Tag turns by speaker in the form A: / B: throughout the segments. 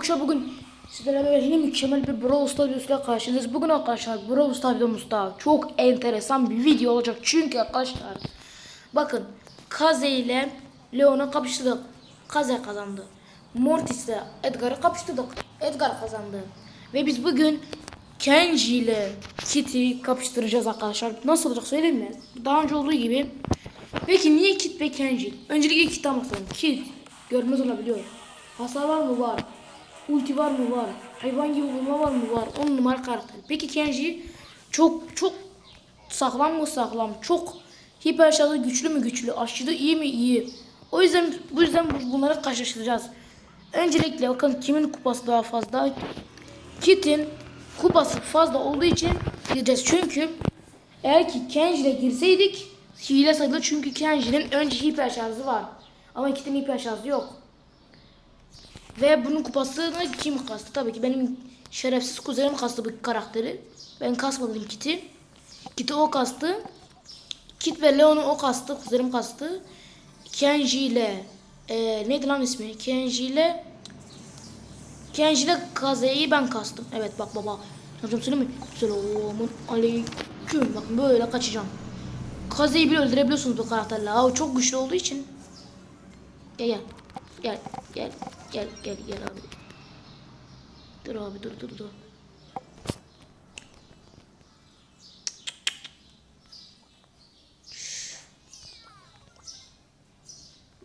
A: Arkadaşlar bugün sizlerle yine mükemmel bir Brawl Stars videosuyla karşınızdayız. Bugün arkadaşlar Brawl Stars videomuzda çok enteresan bir video olacak. Çünkü arkadaşlar bakın Kaze ile Leon'u kapıştırdık. Kaze kazandı. Mortis ile Edgar'ı kapıştırdık. Edgar kazandı. Ve biz bugün Kenji ile Kit'i kapıştıracağız arkadaşlar. Nasıl olacak söyleyeyim mi? Daha önce olduğu gibi. Peki niye Kit ve Kenji? Öncelikle Kit'ten bakalım. Kit görmez olabiliyor. Hasar var mı? Var. Ulti var mı? Var. Hayvan gibi vurma var mı? Var. 10 numara karakter. Peki Kenji çok çok sağlam mı sağlam? Çok hiper şarjı güçlü mü güçlü? Aşırı iyi mi iyi? O yüzden bu yüzden bu- bunları karşılaştıracağız. Öncelikle bakın kimin kupası daha fazla? Kit'in kupası fazla olduğu için gireceğiz. Çünkü eğer ki Kenji ile girseydik hile sayılır çünkü Kenji'nin önce hiper şarjı var. Ama Kit'in hiper şarjı yok. Ve bunun kupasını kim kastı? Tabii ki benim şerefsiz kuzenim kastı bu karakteri. Ben kasmadım Kit'i. Kit'i o kastı. Kit ve Leon'u o kastı. Kuzenim kastı. Kenji ile e, neydi lan ismi? Kenji ile Kenji ile Kaze'yi ben kastım. Evet bak baba. Hocam söyleyeyim mi? Selamun aleyküm. Bakın böyle kaçacağım. Kaze'yi bile öldürebiliyorsunuz bu karakterle. O çok güçlü olduğu için. Gel gel. Gel gel gel gel gel abi. Dur abi dur dur dur.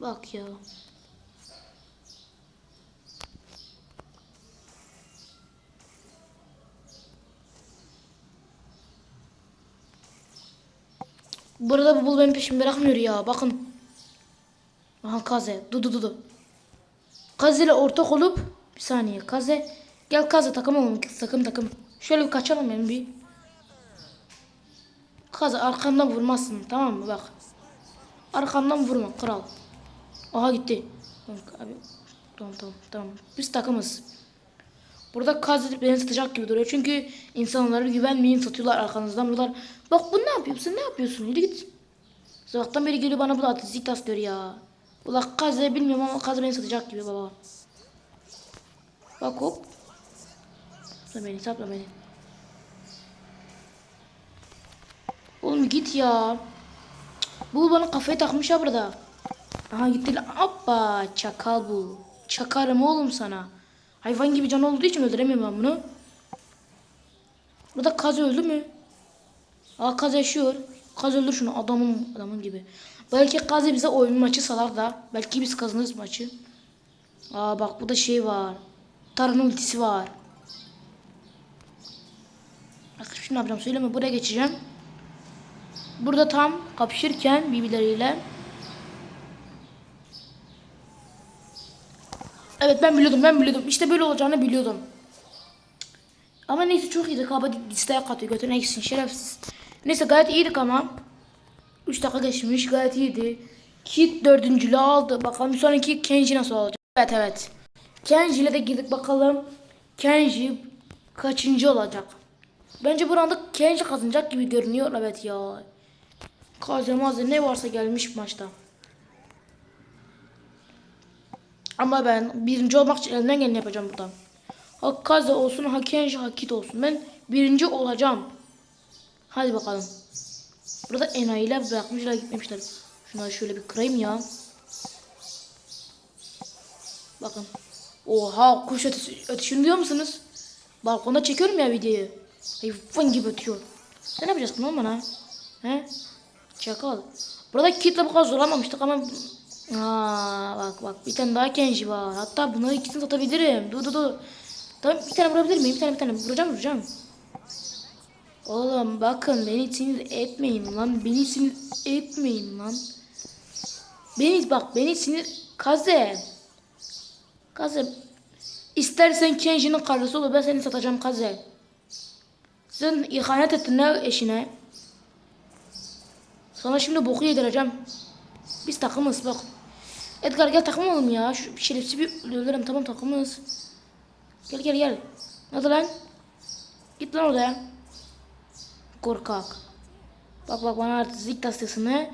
A: Bak ya. Burada bu bul benim peşimi bırakmıyor ya. Bakın. Aha Kaze. Du du du. Kaze ile ortak olup bir saniye. Kaze gel Kaze takım olalım. Takım takım. Şöyle bir kaçalım yani bir. Kaze arkandan vurmazsın tamam mı bak. Arkandan vurma kral. Aha gitti. Abi. Tamam tamam tamam. Biz takımız. Burada Kaze beni satacak gibi duruyor. Çünkü insanlara güvenmeyin satıyorlar arkanızdan diyorlar. Bak bu ne yapıyorsun ne yapıyorsun yürü git. Sabahtan beri geliyor bana bu da artistik taslıyor ya. Ula Kaze bilmiyorum ama Kaze beni satacak gibi baba. Bak hop. Sapla beni sapla beni. Oğlum git ya. Bu bana kafayı takmış ya burada. Aha gitti. Hoppa çakal bu. Çakarım oğlum sana. Hayvan gibi can olduğu için öldüremiyorum ben bunu. Burada kaz öldü mü? Aa kaz yaşıyor. Kaz öldür şunu adamım adamım gibi. Belki kaz bize oyun maçı salar da. Belki biz kazanırız maçı. Aa bak burada şey var. Tarın ultisi var. Bak şimdi ne yapacağım söyleme buraya geçeceğim. Burada tam kapışırken birbirleriyle. Evet ben biliyordum ben biliyordum. İşte böyle olacağını biliyordum. Ama neyse çok iyiydik abi listeye katıyor götüne gitsin şerefsiz. Neyse gayet iyiydik ama. 3 dakika geçmiş gayet iyiydi. Kit dördüncülüğü aldı. Bakalım sonraki Kenji nasıl olacak. Evet evet. Kenji ile de girdik bakalım. Kenji kaçıncı olacak? Bence burada Kenji kazanacak gibi görünüyor. Evet ya. Kaze maze ne varsa gelmiş maçta. Ama ben birinci olmak için elimden geleni yapacağım burada. Ha Kaze olsun, ha Kenji, ha Kit olsun. Ben birinci olacağım. Hadi bakalım. Burada enayiler bırakmışlar gitmemişler. Şunları şöyle bir kırayım ya. Bakın. Oha kuş ötesi, ötüşünü duyuyor musunuz? Balkonda çekiyorum ya videoyu. Hayvan gibi ötüyor. Sen ne yapacaksın oğlum bana? He? Çakal. Burada kitle bu kadar zorlamamıştık ama... Aa, bak bak bir tane daha Kenji var. Hatta bunları ikisini satabilirim. Dur dur dur. Tamam bir tane vurabilir miyim? Bir tane bir tane. Vuracağım vuracağım. Oğlum bakın beni sinir etmeyin lan. Beni sinir etmeyin lan. Beni bak beni sinir... Kaze. Kaze. İstersen Kenji'nin karısı olur. Ben seni satacağım Kaze. Sen ihanet ettin ne eşine? Sana şimdi boku yedireceğim. Biz takımız bak. Edgar gel takım oğlum ya. Şu şerefsiz bir öldürürüm tamam takımız. Gel gel gel. Hadi lan. Git lan oraya. Korkak. Bak bak bana artistik taslasını.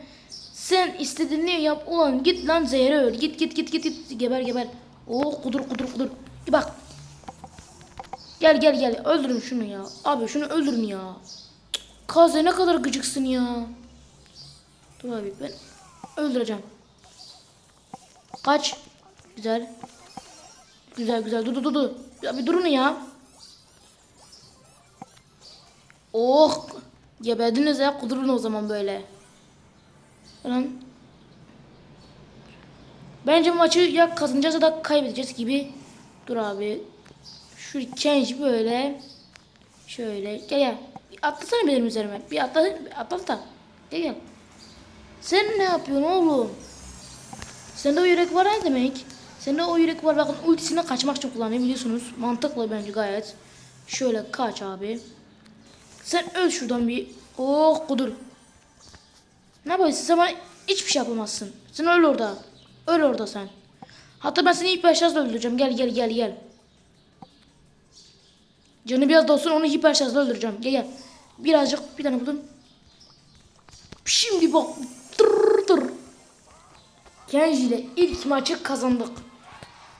A: Sen istediğini yap ulan git lan zehre öl. Git git git git git geber geber. Oh kudur kudur kudur. Bak Gel gel gel öldürün şunu ya. Abi şunu öldürün ya. Kaze ne kadar gıcıksın ya. Dur abi ben öldüreceğim. Kaç. Güzel. Güzel güzel dur dur, dur. Ya bir durun ya. Oh. Geberdiniz ya kudurun o zaman böyle. Lan. Bence maçı ya kazanacağız ya da kaybedeceğiz gibi. Dur abi. Şu change böyle. Şöyle. Gel gel. Bir atlasana benim üzerime. Bir atla. Bir atla. Gel gel. Sen ne yapıyorsun oğlum? Sende o yürek var ne demek? Sende o yürek var bakın ultisini kaçmak için kullanıyor biliyorsunuz. Mantıklı bence gayet. Şöyle kaç abi. Sen öl şuradan bir. Oh kudur. Ne yapıyorsun sen bana hiçbir şey yapamazsın. Sen öl orada. Öl orada sen. Hatta ben seni ilk başta öldüreceğim. Gel gel gel gel. Canı biraz da olsun onu hiper şarjla öldüreceğim. Gel gel. Birazcık bir tane buldum. Şimdi bak. Tır tır. Kenji ile ilk maçı kazandık.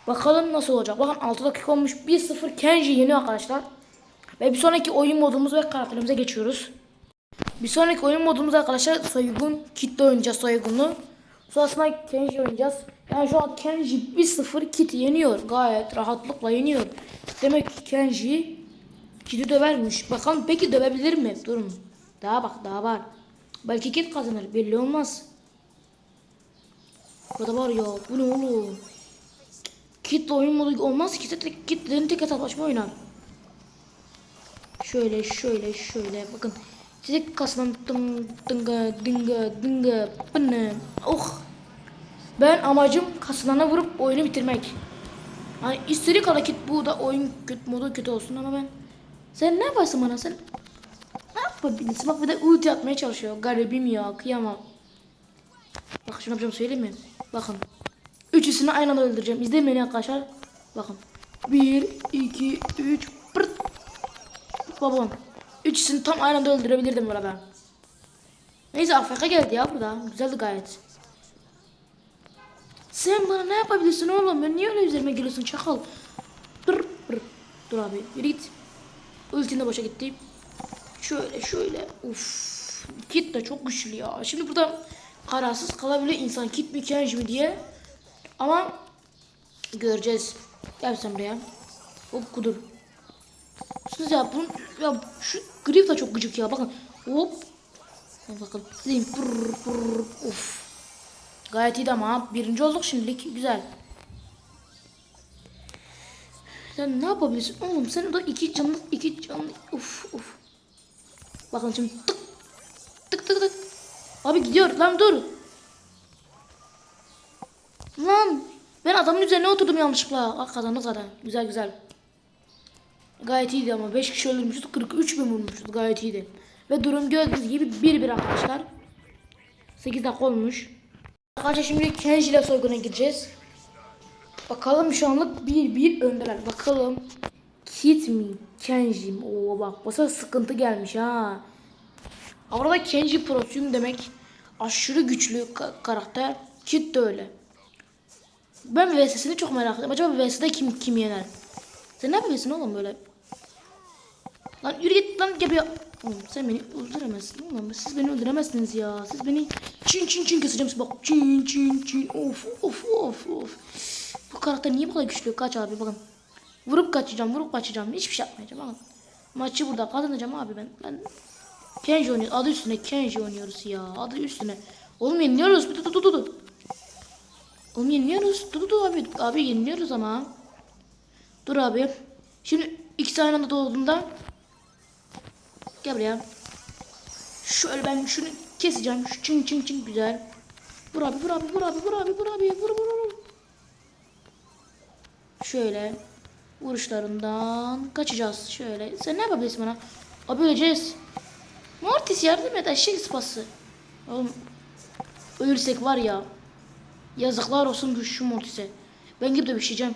A: Bakalım nasıl olacak. Bakın 6 dakika olmuş. 1-0 Kenji yeniyor arkadaşlar. Ve bir sonraki oyun modumuz ve karakterimize geçiyoruz. Bir sonraki oyun modumuz arkadaşlar soygun kitle oynayacağız soygunu. Sonrasında Kenji oynayacağız. Yani şu an Kenji 1-0 Kit'i yeniyor. Gayet rahatlıkla yeniyor. Demek ki Kenji Kit'i dövermiş. Bakalım peki dövebilir mi? Durun. Daha bak daha var. Belki Kit kazanır. Belli olmaz. Burada var ya. Bu ne oğlum? Kit'le oyun modu olmaz ki. Kit'lerin tek hesaplaşma oynar. Şöyle şöyle şöyle. Bakın. Çizik kasından dın dınga dınga dınga bını. Oh. Ben amacım kaslarına vurup oyunu bitirmek. Hani istedik hareket bu da oyun kötü modu kötü olsun ama ben sen ne yaparsın bana? Sen ne yapabilirsin? Bak bir de ulti atmaya çalışıyor. Garibim ya kıyamam. Bak şunu yapacağım söyleyeyim mi? Bakın. Üçüsünü aynı anda öldüreceğim. İzleyin beni arkadaşlar. Bakın. Bir iki üç pırt babam üçüsünü tam aynı anda öldürebilirdim burada neyse AFK geldi ya burada güzeldi gayet sen bana ne yapabilirsin oğlum? Ben niye öyle üzerime geliyorsun çakal? Dur, dur. Dur abi yürü git. Ultin de boşa gitti. Şöyle şöyle. Uf. Kit de çok güçlü ya. Şimdi burada kararsız kalabilir insan. Kit mi Kenji mi diye. Ama göreceğiz. Gel sen buraya. Hop kudur. Siz ya bunun ya şu grip de çok gıcık ya bakın. Hop. Bakın. Zeyim. Of. Gayet iyiydi ama birinci olduk şimdilik güzel. Sen ne yapabilirsin oğlum sen de iki canlı iki canlı uf uf. Bakın şimdi tık tık tık tık. Abi gidiyor lan dur. Lan ben adamın üzerine oturdum yanlışlıkla. Ah kazandık zaten. Güzel güzel. Gayet iyiydi ama 5 kişi öldürmüşüz 43 bin vurmuşuz gayet iyiydi. Ve durum gördüğünüz gibi 1-1 arkadaşlar. 8 dakika olmuş. Arkadaşlar şimdi Kenji ile soyguna gireceğiz. Bakalım şu anlık bir bir öndeler. Bakalım Kit mi? Kenji mi? Oo bak basa sıkıntı gelmiş ha. Arada Kenji prosuyum demek aşırı güçlü ka- karakter. Kit de öyle. Ben VS'sini çok merak ediyorum. Acaba VS'de kim kim yener? Sen ne yapıyorsun oğlum böyle? Lan yürü git lan gel bir- Oğlum sen beni öldüremezsin oğlum. Siz beni öldüremezsiniz ya. Siz beni çin çin çin keseceğim size bak. Çin çin çin. Of of of of. Bu karakter niye bu kadar güçlü? Kaç abi bakın. Vurup kaçacağım, vurup kaçacağım. Hiçbir şey yapmayacağım bakın. Maçı burada kazanacağım abi ben. Ben Kenji oynuyoruz. Adı üstüne Kenji oynuyoruz ya. Adı üstüne. Oğlum yeniliyoruz. Dur dur dur dur. Oğlum yeniliyoruz. Dur dur abi. Abi yeniliyoruz ama. Dur abi. Şimdi ikisi aynı anda doğduğunda Gel buraya. Şöyle ben şunu keseceğim. Şu çın çın çın güzel. Vur abi vur abi vur abi vur abi vur abi vur vur vur. Şöyle vuruşlarından kaçacağız. Şöyle. Sen ne yapabilirsin bana? Abi öleceğiz. Mortis yardım et eşek sıpası. Oğlum ölürsek var ya. Yazıklar olsun şu Mortis'e. Ben gibi de bir şeyeceğim.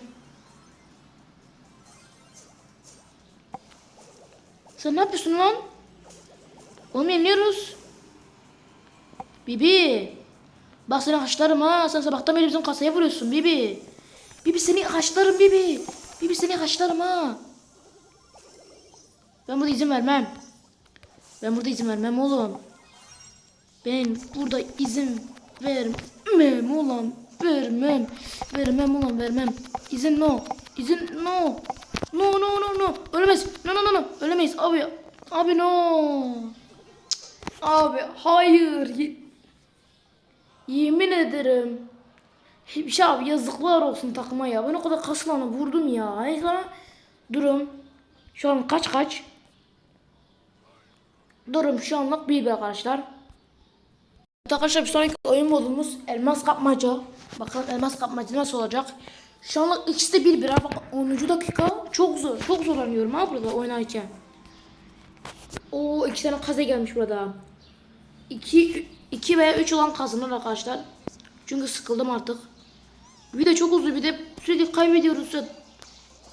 A: Sen ne yapıyorsun lan? Oğlum yeniliyoruz. Bibi. Bak seni haşlarım ha. Sen sabahtan beri bizim kasaya vuruyorsun Bibi. Bibi seni haşlarım Bibi. Bibi seni haşlarım ha. Ben burada izin vermem. Ben burada izin vermem oğlum. Ben burada izin vermem ulan. Vermem. Vermem ulan vermem. İzin no. İzin no. No no no no. Ölemeyiz. No no no no. Ölemeyiz abi. Abi no. Abi hayır. Ye- Yemin ederim. Bir şey abi yazıklar olsun takıma ya. Ben o kadar kaslanı vurdum ya. Neyse. Durum. Şu an kaç kaç? Durum şu anlık bir arkadaşlar. Arkadaşlar bir sonraki oyun modumuz elmas kapmaca. Bakalım elmas kapmaca nasıl olacak. Şu anlık ikisi de bir birer. Bak 10. dakika çok zor. Çok zorlanıyorum ha burada oynarken. Oo iki tane kaze gelmiş burada. 2 2 veya 3 olan kazanır arkadaşlar. Çünkü sıkıldım artık. De çok uzun bir de sürekli kaybediyoruz.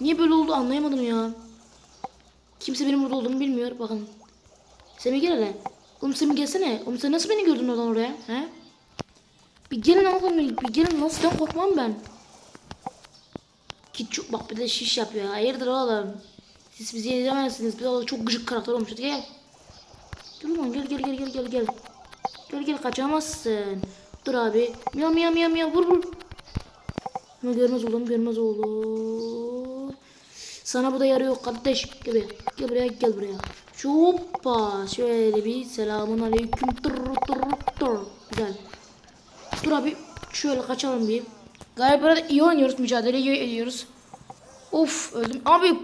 A: Niye böyle oldu anlayamadım ya. Kimse benim burada olduğumu bilmiyor. Bakın. Semih gel hele. Oğlum Semih gelsene. Oğlum sen nasıl beni gördün oradan oraya? He? Bir gelin oğlum. Bir gelin nasıl ben korkmam ben. Git çok bak bir de şiş yapıyor. Hayırdır oğlum. Siz bizi yediremezsiniz. Biz oğlum çok gıcık karakter olmuşuz. Gel. Gel ulan gel gel gel gel gel gel. Gel gel kaçamazsın. Dur abi. Miyav miyav miyav miyav vur vur. Ama görmez oğlum görmez oğlum. Sana bu da yarı yok kardeş. Gel buraya. Gel buraya gel buraya. Şoppa. Şöyle bir selamun aleyküm. Tır tır tır. Güzel. Dur abi. Şöyle kaçalım bir. Galiba burada iyi oynuyoruz. Mücadele iyi ediyoruz. Of öldüm. Abi.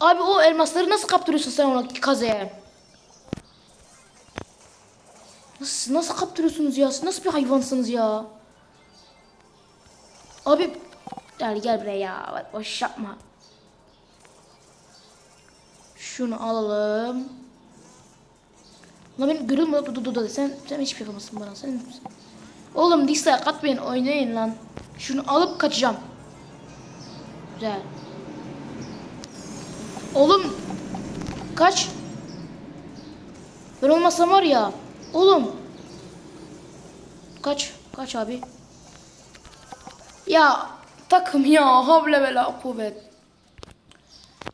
A: Abi o elmasları nasıl kaptırıyorsun sen ona kazeye? Nasıl, nasıl kaptırıyorsunuz ya? Siz nasıl bir hayvansınız ya? Abi gel gel buraya ya. Boş yapma. Şunu alalım. Lan benim musun? Dur dur dur. Sen, sen hiçbir şey yapamazsın bana. Sen, Oğlum dislike atmayın oynayın lan. Şunu alıp kaçacağım. Güzel. Oğlum kaç. Ben olmasam var ya. Oğlum. Kaç. Kaç abi. Ya takım ya havle ve la kuvvet.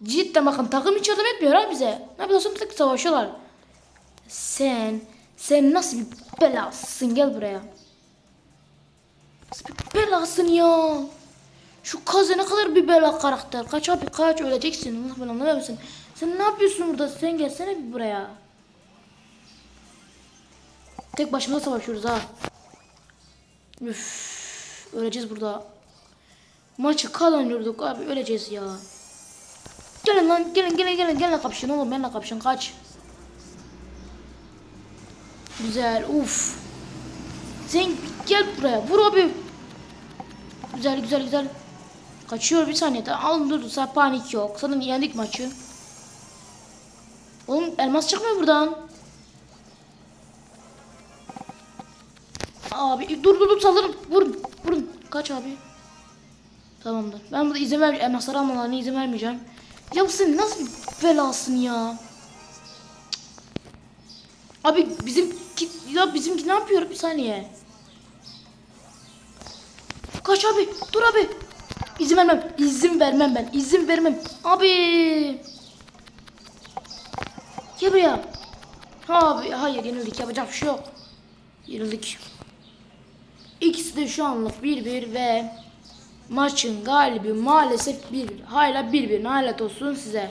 A: Cidden bakın takım hiç yardım etmiyor ha bize. Ne bir tek savaşıyorlar. Sen, sen nasıl bir belasın gel buraya. Nasıl bir belasın ya. Şu kazı ne kadar bir bela karakter. Kaç abi kaç öleceksin. Allah belanı. Sen ne yapıyorsun burada? Sen gelsene bir buraya. Tek başımıza savaşıyoruz ha. Üf, öleceğiz burada. Maçı kazanıyorduk abi öleceğiz ya. Gelin lan gelin gelin gelin gelin kapışın oğlum benimle kapışın kaç. Güzel uf. Sen gel buraya vur abi. Güzel güzel güzel. Kaçıyor bir saniye daha. Alın dur sen panik yok. Sana yendik maçı. Oğlum elmas çıkmıyor buradan. Abi dur dur dur saldırın. Vurun vurun. Kaç abi. Tamamdır. Ben burada izin ver elmasları almalarına izin vermeyeceğim. Ya sen nasıl belasın ya? Abi bizim ya bizimki ne yapıyor bir saniye. Kaç abi dur abi. İzin vermem. İzin vermem ben. İzin vermem. Abi. Gel buraya. Abi hayır yenildik yapacak bir şey yok. Yenildik. İkisi de şu anlık 1-1 ve maçın galibi maalesef 1-1. Hala 1-1. Nalet olsun size.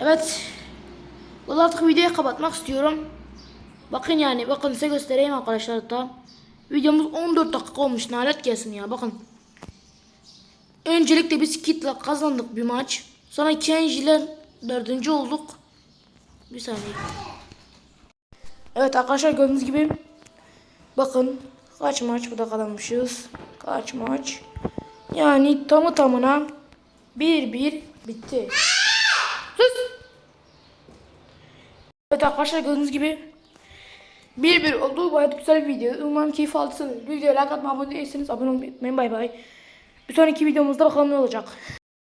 A: Evet. Vallahi artık videoyu kapatmak istiyorum. Bakın yani bakın size göstereyim arkadaşlar da. Videomuz 14 dakika olmuş. Nalet gelsin ya bakın. Öncelikle biz kitle kazandık bir maç. Sonra Kenji ile dördüncü olduk. Bir saniye. Evet arkadaşlar gördüğünüz gibi bakın kaç maç burada kazanmışız. Kaç maç. Yani tamı tamına 1-1 bitti. Sus. Evet arkadaşlar gördüğünüz gibi 1-1 oldu. Gayet güzel bir video. Umarım keyif aldıysanız videoya like atmayı abone değilseniz abone olmayı unutmayın. Bay bay. Bir sonraki videomuzda bakalım ne olacak.